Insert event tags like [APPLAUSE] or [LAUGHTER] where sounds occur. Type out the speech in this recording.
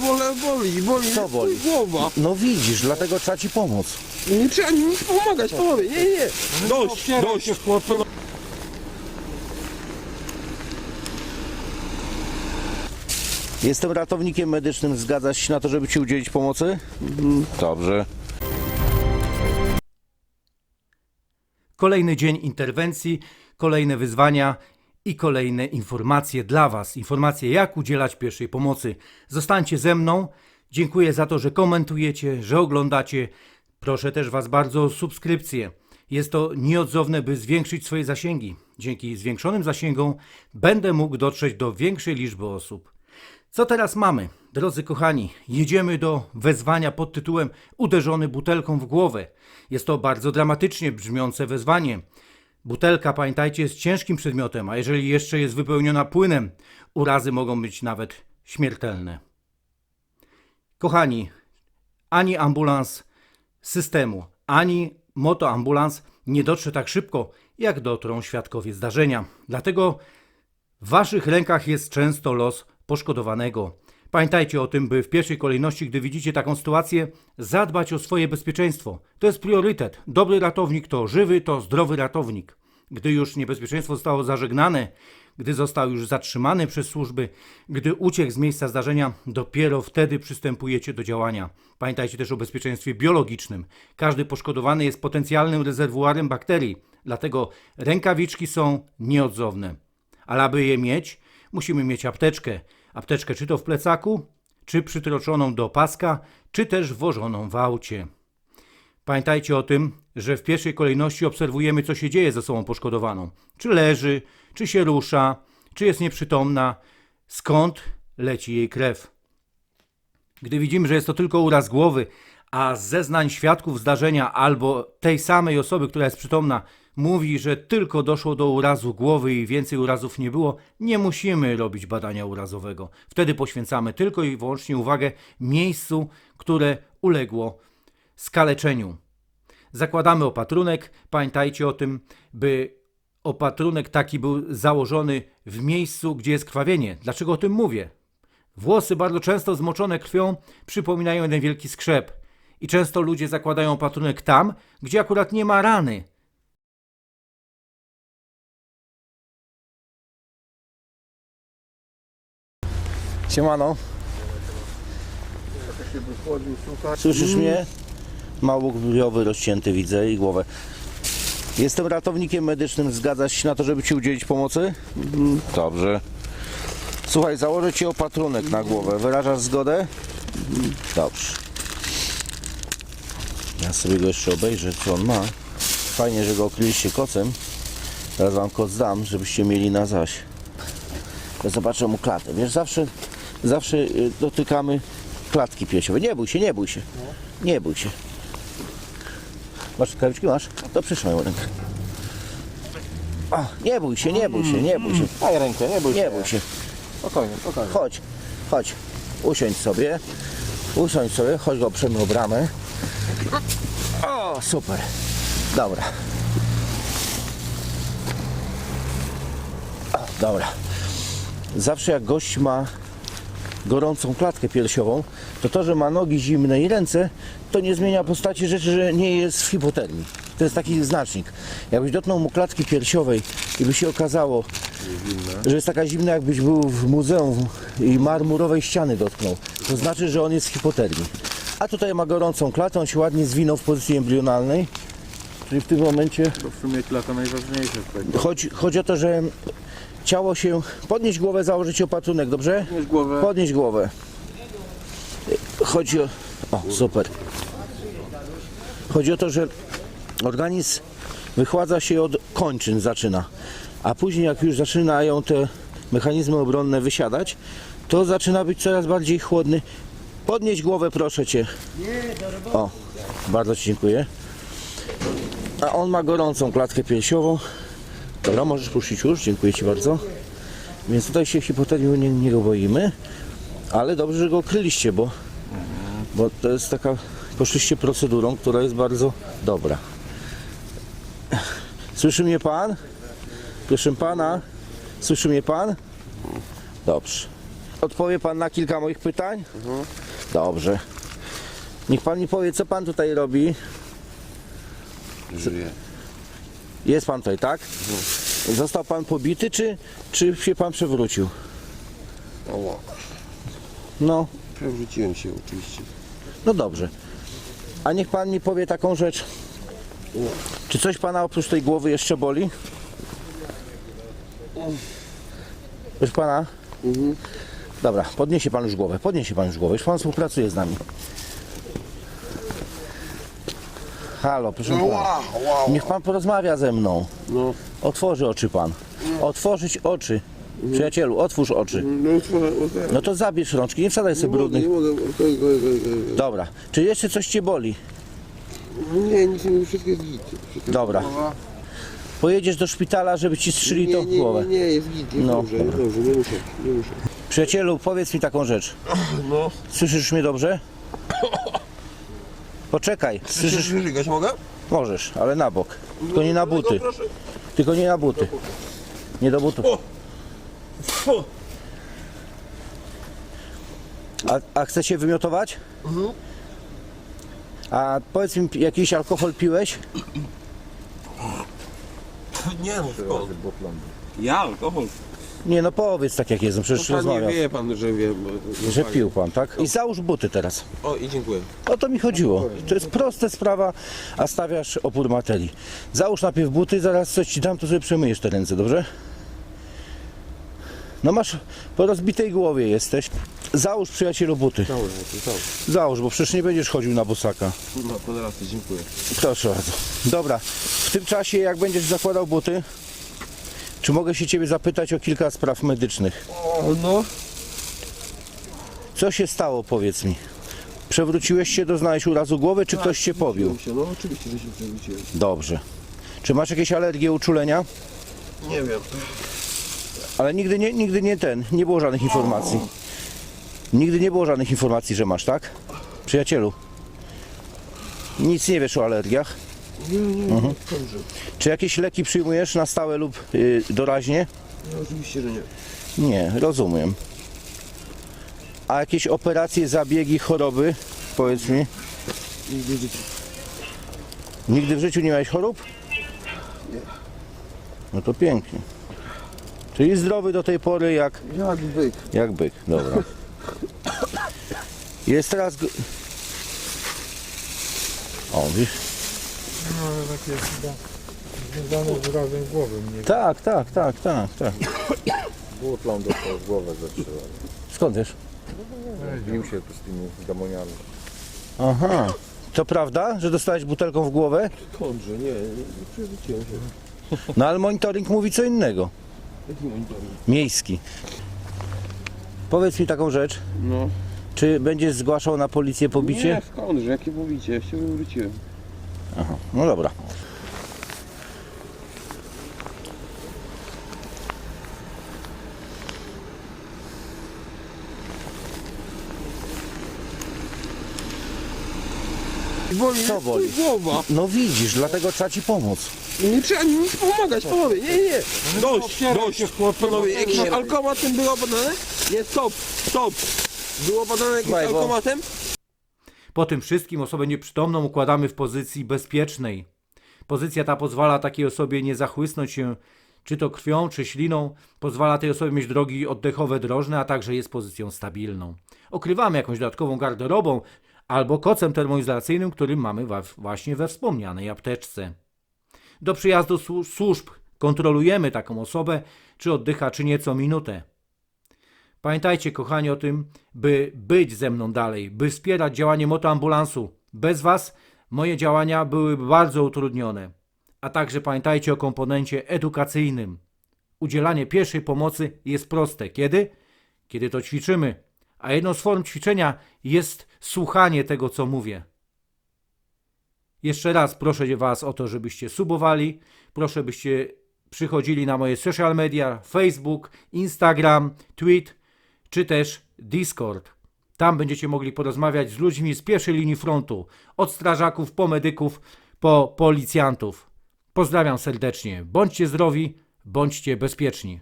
wolę boli, boli Co boli? głowa. No widzisz, dlatego trzeba ci pomóc. Nie trzeba mi nic pomagać, panowie, nie, nie. Dość, dość. Jestem ratownikiem medycznym, zgadzasz się na to, żeby ci udzielić pomocy? Dobrze. Kolejny dzień interwencji, kolejne wyzwania i kolejne informacje dla Was. Informacje, jak udzielać pierwszej pomocy. Zostańcie ze mną. Dziękuję za to, że komentujecie, że oglądacie. Proszę też Was bardzo o subskrypcję. Jest to nieodzowne, by zwiększyć swoje zasięgi. Dzięki zwiększonym zasięgom będę mógł dotrzeć do większej liczby osób. Co teraz mamy? Drodzy kochani, jedziemy do wezwania pod tytułem Uderzony butelką w głowę. Jest to bardzo dramatycznie brzmiące wezwanie. Butelka, pamiętajcie, jest ciężkim przedmiotem, a jeżeli jeszcze jest wypełniona płynem, urazy mogą być nawet śmiertelne. Kochani, ani ambulans systemu, ani motoambulans nie dotrze tak szybko, jak dotrą świadkowie zdarzenia. Dlatego w waszych rękach jest często los poszkodowanego. Pamiętajcie o tym, by w pierwszej kolejności, gdy widzicie taką sytuację, zadbać o swoje bezpieczeństwo. To jest priorytet. Dobry ratownik to żywy, to zdrowy ratownik. Gdy już niebezpieczeństwo zostało zażegnane, gdy został już zatrzymany przez służby, gdy uciekł z miejsca zdarzenia, dopiero wtedy przystępujecie do działania. Pamiętajcie też o bezpieczeństwie biologicznym. Każdy poszkodowany jest potencjalnym rezerwuarem bakterii, dlatego rękawiczki są nieodzowne. Ale aby je mieć, musimy mieć apteczkę. Apteczkę czy to w plecaku, czy przytroczoną do paska, czy też włożoną w aucie. Pamiętajcie o tym, że w pierwszej kolejności obserwujemy, co się dzieje ze osobą poszkodowaną. Czy leży, czy się rusza, czy jest nieprzytomna, skąd leci jej krew. Gdy widzimy, że jest to tylko uraz głowy, a zeznań świadków zdarzenia albo tej samej osoby, która jest przytomna, mówi, że tylko doszło do urazu głowy i więcej urazów nie było, nie musimy robić badania urazowego. Wtedy poświęcamy tylko i wyłącznie uwagę miejscu, które uległo skaleczeniu. Zakładamy opatrunek. Pamiętajcie o tym, by opatrunek taki był założony w miejscu, gdzie jest krwawienie. Dlaczego o tym mówię? Włosy bardzo często zmoczone krwią przypominają jeden wielki skrzep. I często ludzie zakładają opatrunek tam, gdzie akurat nie ma rany. Siemano, słyszysz mnie? Mało brwiowy rozcięty widzę i głowę. Jestem ratownikiem medycznym, zgadzasz się na to, żeby ci udzielić pomocy? Dobrze. Słuchaj, założę ci opatrunek na głowę. Wyrażasz zgodę? Dobrze. Ja sobie go jeszcze obejrzę, co on ma. Fajnie, że go okryliście kocem. Teraz wam koc dam, żebyście mieli na zaś. Ja zobaczę mu klatę. Wiesz, zawsze, zawsze y, dotykamy klatki piersiowej. Nie bój się, nie bój się. Nie bój się. Masz rękawiczki? Masz? To przyszła ją rękę. O, nie bój się, nie bój się, nie bój się. Daj rękę, nie bój Nie bój się. Spokojnie, spokojnie. Chodź, chodź. Usiądź sobie. Usiądź sobie, chodź go oprzemy o bramę. O, super. Dobra. O, dobra. Zawsze jak gość ma gorącą klatkę piersiową, to to, że ma nogi zimne i ręce, to nie zmienia postaci rzeczy, że nie jest w hipotermii. To jest taki znacznik. Jakbyś dotknął mu klatki piersiowej i by się okazało, że jest taka zimna, jakbyś był w muzeum i marmurowej ściany dotknął, to znaczy, że on jest w hipotermii. A tutaj ma gorącą klatę, on się ładnie zwinął w pozycji embrionalnej, czyli w tym momencie To w sumie klata najważniejsza. Chodzi, chodzi o to, że ciało się... Podnieść głowę, założyć opatrunek, dobrze? Podnieś głowę. Podnieść głowę. Chodzi o... O, super. Chodzi o to, że organizm wychładza się od kończyn, zaczyna. A później jak już zaczynają te mechanizmy obronne wysiadać, to zaczyna być coraz bardziej chłodny. Podnieść głowę, proszę Cię. O, bardzo Ci dziękuję. A on ma gorącą klatkę piersiową. Dobra, możesz puścić już, dziękuję Ci bardzo. Więc tutaj się hipotermii nie, nie boimy, ale dobrze, że go kryliście, bo, bo to jest taka, poszliście procedurą, która jest bardzo dobra. Słyszy mnie Pan? Proszę Pana, słyszy mnie Pan? Dobrze. odpowie pan na kilka moich pytań? Dobrze. Niech pan mi powie, co pan tutaj robi. Żyje. Jest pan tutaj, tak? Został pan pobity, czy, czy się pan przewrócił? Oła. No, Przewróciłem się oczywiście. no dobrze. A niech pan mi powie taką rzecz. Czy coś pana oprócz tej głowy jeszcze boli? Proszę pana? Dobra, podniesie pan już głowę, podniesie pan już głowę, już pan współpracuje z nami. Halo, proszę pana. Ła, ła. Niech pan porozmawia ze mną. No. Otworzy oczy pan. Otworzyć oczy. Przyjacielu, otwórz oczy. No, otworzę, otworzę. No to zabierz rączki, nie wsadzaj sobie mogę, brudnych. nie mogę. Okej, okej, okej, okej. Dobra. Czy jeszcze coś cię boli? Nie, nic nie wszystko jest git. Wszystko Dobra. głowa. Pojedziesz do szpitala, żeby ci strzyli nie, tą nie, głowę. Nie, nie, jest git, jest No, dobrze, jest dobrze, nie muszę, nie muszę. Przyjacielu, powiedz mi taką rzecz. No. Słyszysz mnie dobrze? [COUGHS] Poczekaj, Słyszysz, wyżygać mogę? Możesz, ale na bok. Tylko nie na buty. No, proszę. Tylko nie na buty. Nie do butów. O. Fu. A, a chce się wymiotować? Mhm. A powiedz mi, jakiś alkohol piłeś? Nie no? Ja alkohol. Nie, no powiedz tak jak jest, no przecież Pan nie rozmawiam. wie pan, że wiem. Że pił pan, tak? I załóż buty teraz. O i dziękuję. O to mi chodziło. To jest prosta sprawa, a stawiasz opór materii. Załóż najpierw buty, zaraz coś ci dam, to sobie przemyjesz te ręce, dobrze? No masz, po rozbitej głowie jesteś. Załóż przyjacielu buty. Załóż, bo przecież nie będziesz chodził na bosaka. No, pan raz, dziękuję. Proszę bardzo. Dobra, w tym czasie jak będziesz zakładał buty, czy mogę się ciebie zapytać o kilka spraw medycznych? O, no. Co się stało, powiedz mi? Przewróciłeś się, doznałeś urazu głowy, czy ktoś cię pobił? Się, no oczywiście, że się przewróciłem. Dobrze. Czy masz jakieś alergie, uczulenia? Nie wiem. Ale nigdy nie, nigdy nie ten, nie było żadnych informacji. Nigdy nie było żadnych informacji, że masz, tak? Przyjacielu. Nic nie wiesz o alergiach. Nie, nie, Mhm. dobrze. Czy jakieś leki przyjmujesz na stałe lub y, doraźnie? No, oczywiście, że nie. Nie, rozumiem. A jakieś operacje, zabiegi, choroby? Powiedz mi. Nigdy w życiu. Nigdy w życiu nie miałeś chorób? Nie. No to pięknie. Czyli zdrowy do tej pory jak, Jak byk. jak byk. Dobra. [COUGHS] Jest teraz... O, widzisz? No ale takie chyba związane z urazem głowy mnie. Tak, tak, tak, tak, tak. Butlą dostał w głowę zatrzymał. Skąd wiesz? Bił się tu z tymi demoniami. Aha. To prawda, że dostałeś butelką w głowę? Skądże, nie, nie, nie przewróciłem się. No ale monitoring mówi co innego. Jaki monitoring? Miejski. Powiedz mi taką rzecz. No. Czy będziesz zgłaszał na policję pobicie? Nie, skądże, jakie pobicie? Ja się wywróciłem. No dobra. Boli Co boli? Głowa. No widzisz, dlatego trzeba ci pomóc. Nie trzeba mi nic pomagać, panowie. Nie, nie. Dość, dość. Panowie, jakiś alkomatem było badane? Nie, stop, stop. Było badane jakimś Słuchaj, bo- alkomatem? Po tym wszystkim osobę nieprzytomną układamy w pozycji bezpiecznej. Pozycja ta pozwala takiej osobie nie zachłysnąć się czy to krwią, czy śliną, pozwala tej osobie mieć drogi oddechowe drożne, a także jest pozycją stabilną. Okrywamy jakąś dodatkową garderobą albo kocem termoizolacyjnym, który mamy właśnie we wspomnianej apteczce. Do przyjazdu słu- służb kontrolujemy taką osobę, czy oddycha, czy nie co minutę. Pamiętajcie, kochani, o tym, by być ze mną dalej, by wspierać działanie motoambulansu. Bez Was moje działania byłyby bardzo utrudnione. A także pamiętajcie o komponencie edukacyjnym. Udzielanie pierwszej pomocy jest proste. Kiedy? Kiedy to ćwiczymy. A jedną z form ćwiczenia jest słuchanie tego, co mówię. Jeszcze raz proszę Was o to, żebyście subowali. Proszę, byście przychodzili na moje social media: Facebook, Instagram, Tweet czy też Discord. Tam będziecie mogli porozmawiać z ludźmi z pierwszej linii frontu, od strażaków po medyków, po policjantów. Pozdrawiam serdecznie. Bądźcie zdrowi, bądźcie bezpieczni.